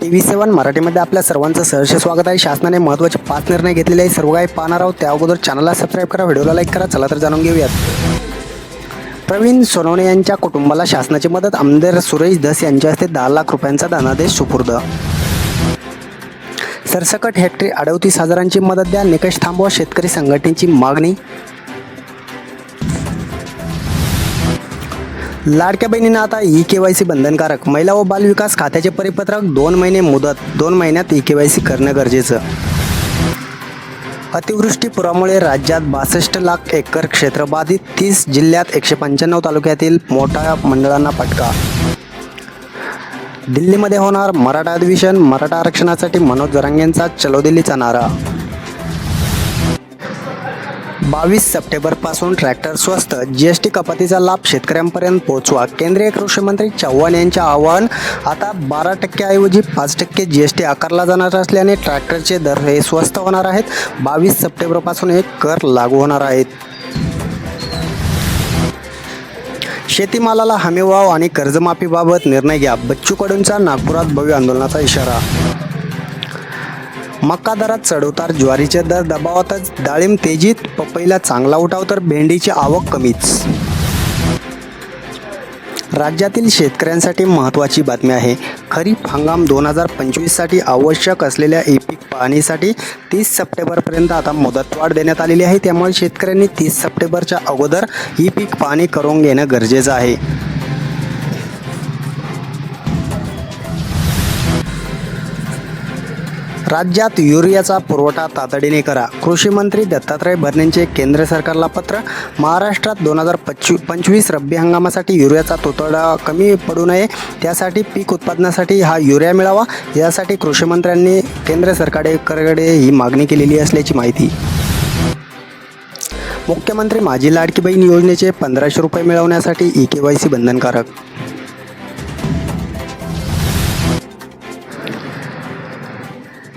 T V सेवन मराठीमध्ये आपल्या सर्वांचं सहर्ष स्वागत आहे. शासनाने महत्त्वाचे पाच निर्णय घेतलेले आहे सर्व काही पाहणार आहोत. त्या अगोदर चॅनलला सबस्क्राईब करा. व्हिडिओला लाईक करा. चला तर जाणून घेऊयात. प्रवीण सोनवणे यांच्या कुटुंबाला शासनाची मदत. आमदार सुरेश धस यांच्या हस्ते दहा लाख रुपयांचा धनादेश सुपूर्द. सरसकट हेक्टरी अडवतीस हजारांची मदत द्या. निकष थांबवा. शेतकरी संघटनेची मागणी लाडक्या बहिणींना आता ई के वाय सी बंधनकारक. महिला व बालविकास खात्याचे परिपत्रक दोन महिने मुदत दोन महिन्यात ई के वाय सी करणं गरजेचं. अतिवृष्टी पुरामुळे राज्यात बासष्ट लाख एकर क्षेत्र बाधित तीस जिल्ह्यात एकशे पंच्याण्णव तालुक्यातील मोठ्या मंडळांना फटका. दिल्लीमध्ये होणार मराठा अधिवेशन मराठा आरक्षणासाठी मनोज जरांगेंचा चलो दिल्लीचा नारा. बावीस सप्टेंबरपासून ट्रॅक्टर स्वस्त जी एस टी कपातीचा लाभ शेतकऱ्यांपर्यंत पोहोचवा. केंद्रीय कृषी मंत्री चव्हाण यांचे आवाहन आता बारा टक्क्याऐवजी पाच टक्के जी एस टी आकारला जाणार असल्याने ट्रॅक्टरचे दर हे स्वस्त होणार आहेत. बावीस सप्टेंबरपासून हे कर लागू होणार आहेत. शेतीमालाला हमीभाव आणि कर्जमाफीबाबत निर्णय घ्या. बच्चू कडूंचा नागपुरात भव्य आंदोलनाचा इशारा. मक्का दरात चढउतार ज्वारीचे दर दबावातच डाळिंब तेजीत पपईला चांगला उठाव तर भेंडीची आवक कमीच. राज्यातील शेतकऱ्यांसाठी महत्त्वाची बातमी आहे. खरीप हंगाम दोन हजार पंचवीससाठी आवश्यक असलेल्या ई पीक पाहणीसाठी तीस सप्टेंबरपर्यंत आता मुदतवाढ देण्यात आलेली आहे. त्यामुळे शेतकऱ्यांनी तीस सप्टेंबरच्या अगोदर ई पीक पाहणी करून घेणं गरजेचं आहे. राज्यात युरियाचा पुरवठा तातडीने करा. कृषी मंत्री दत्तात्रय भरणेंचे केंद्र सरकारला पत्र महाराष्ट्रात दोन हजार पच्चू पंचवीस रब्बी हंगामासाठी युरियाचा तुतडा कमी पडू नये त्यासाठी पीक उत्पादनासाठी हा युरिया मिळावा यासाठी कृषीमंत्र्यांनी केंद्र सरकारकडे ही मागणी केलेली असल्याची माहिती. मुख्यमंत्री माझी लाडकी बहीण योजनेचे पंधराशे रुपये मिळवण्यासाठी ई के वाय सी बंधनकारक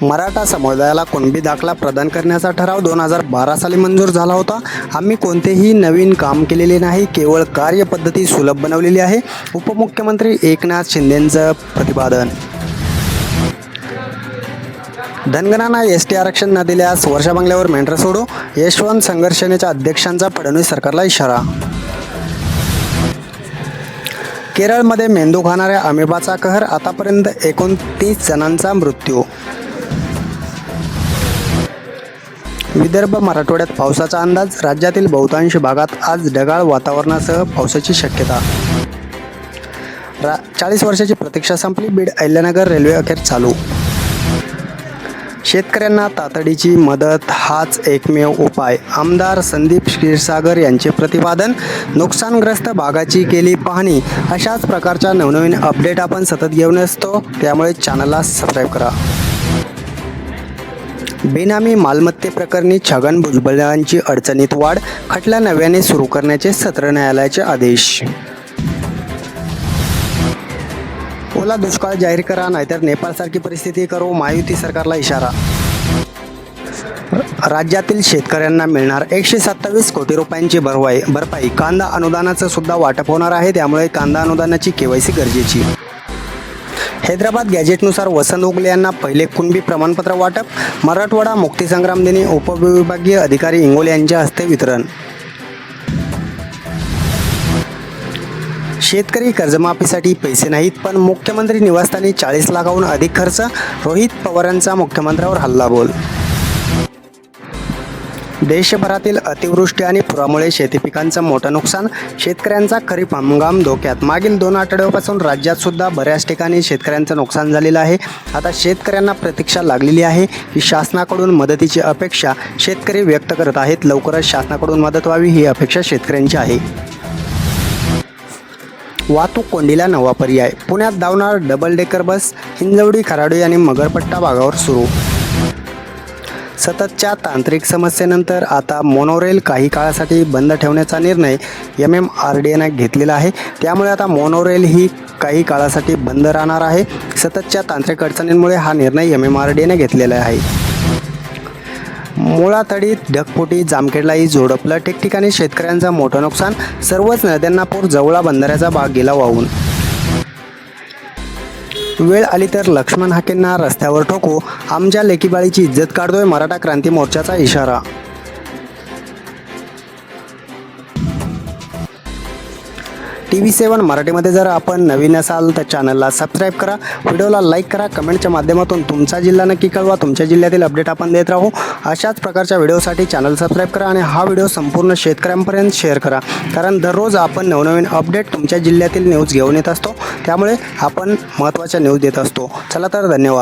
मराठा समुदायाला कुणबी दाखला प्रदान करण्याचा ठराव दोन हजार बारा साली मंजूर झाला होता. आम्ही कोणतेही नवीन काम केलेले नाही केवळ कार्यपद्धती सुलभ बनवलेली आहे. उपमुख्यमंत्री एकनाथ शिंदेंचं प्रतिपादन. धनगरांना एस टी आरक्षण न दिल्यास वर्षा बंगल्यावर मेंढर सोडू. यशवंत संघर्षनेच्या अध्यक्षांचा फडणवीस सरकारला इशारा. केरळमध्ये मेंदू खाणाऱ्या अमेबाचा कहर आतापर्यंत एकोणतीस जणांचा मृत्यू. विदर्भ मराठवाड्यात पावसाचा अंदाज राज्यातील बहुतांश भागात आज ढगाळ वातावरणासह पावसाची शक्यता. रा चाळीस वर्षाची प्रतीक्षा संपली बीड अहिल्यानगर रेल्वे अखेर चालू. शेतकऱ्यांना तातडीची मदत हाच एकमेव उपाय. आमदार संदीप क्षीरसागर यांचे प्रतिपादन नुकसानग्रस्त भागाची केली पाहणी अशाच प्रकारच्या नवनवीन अपडेट आपण सतत घेऊन असतो त्यामुळे चॅनलला सबस्क्राईब करा. बेनामी मालमत्तेप्रकरणी छगन भुजबळांची अडचणीत वाढ खटला नव्याने सुरू करण्याचे सत्र न्यायालयाचे आदेश. ओला दुष्काळ जाहीर करा नाहीतर नेपाळसारखी परिस्थिती करू महायुती सरकारला इशारा. राज्यातील शेतकऱ्यांना मिळणार एकशे सत्तावीस कोटी रुपयांची भरवाई भरपाई. कांदा अनुदानाचं सुद्धा वाटप होणार आहे त्यामुळे कांदा अनुदानाची केवायसी गरजेची. हैदराबाद गॅजेटनुसार वसंत उगले यांना पहिले कुणबी प्रमाणपत्र वाटप मराठवाडा मुक्तीसंग्राम दिनी उपविभागीय अधिकारी इंगोले यांच्या हस्ते वितरण. शेतकरी कर्जमाफीसाठी पैसे नाहीत पण मुख्यमंत्री निवासस्थानी चाळीस लाखाहून अधिक खर्च रोहित पवारांचा मुख्यमंत्र्यावर हल्ला बोल देशभरातील अतिवृष्टी आणि पुरामुळे शेती पिकांचं मोठं नुकसान शेतकऱ्यांचा खरीप हंगाम धोक्यात. मागील दोन आठवड्यापासून राज्यात सुद्धा बऱ्याच ठिकाणी शेतकऱ्यांचं नुकसान झालेलं आहे. आता शेतकऱ्यांना प्रतीक्षा लागलेली आहे की शासनाकडून मदतीची अपेक्षा शेतकरी व्यक्त करत आहेत. लवकरच शासनाकडून मदत व्हावी ही अपेक्षा शेतकऱ्यांची आहे. वाहतूक कोंडीला नवा पर्याय. पुण्यात धावणार double decker bus Hinjawadi Kharadi आणि मगरपट्टा भागावर सुरू सततच्या तांत्रिक समस्येनंतर आता मोनोरेल काही काळासाठी बंद ठेवण्याचा निर्णय एम एम आर डी एनं घेतलेला आहे. त्यामुळे आता मोनोरेल ही काही काळासाठी बंद राहणार आहे. सततच्या तांत्रिक अडचणींमुळे हा निर्णय एम एम आर डी एनं घेतलेला आहे. मुळातडीत ढगपोटी जामखेडलाही जोडपलं ठिकठिकाणी शेतकऱ्यांचं मोठं नुकसान. सर्वच नद्यांना पूर जवळा बंधाऱ्याचा भाग गेला वाहून. वेळ आली तर लक्ष्मण हाकेंना रस्त्यावर ठोकू. आमच्या लेकीबाळीची इज्जत काढतोय मराठा क्रांती मोर्चाचा इशारा. टी व्ही सेवन मराठीमध्ये जर आपण नवीन असाल तर चॅनलला सबस्क्राईब करा. व्हिडिओला लाईक करा. कमेंटच्या माध्यमातून तुमचा जिल्हा नक्की कळवा. तुमच्या जिल्ह्यातील अपडेट आपण देत राहू. अशाच प्रकारच्या व्हिडिओसाठी चॅनल सबस्क्राईब करा आणि हा व्हिडिओ संपूर्ण शेतकऱ्यांपर्यंत शेअर करा. कारण दररोज आपण नवनवीन अपडेट तुमच्या जिल्ह्यातील न्यूज घेऊन येत असतो. त्यामुळे आपण महत्त्वाच्या न्यूज देत असतो. चला तर धन्यवाद.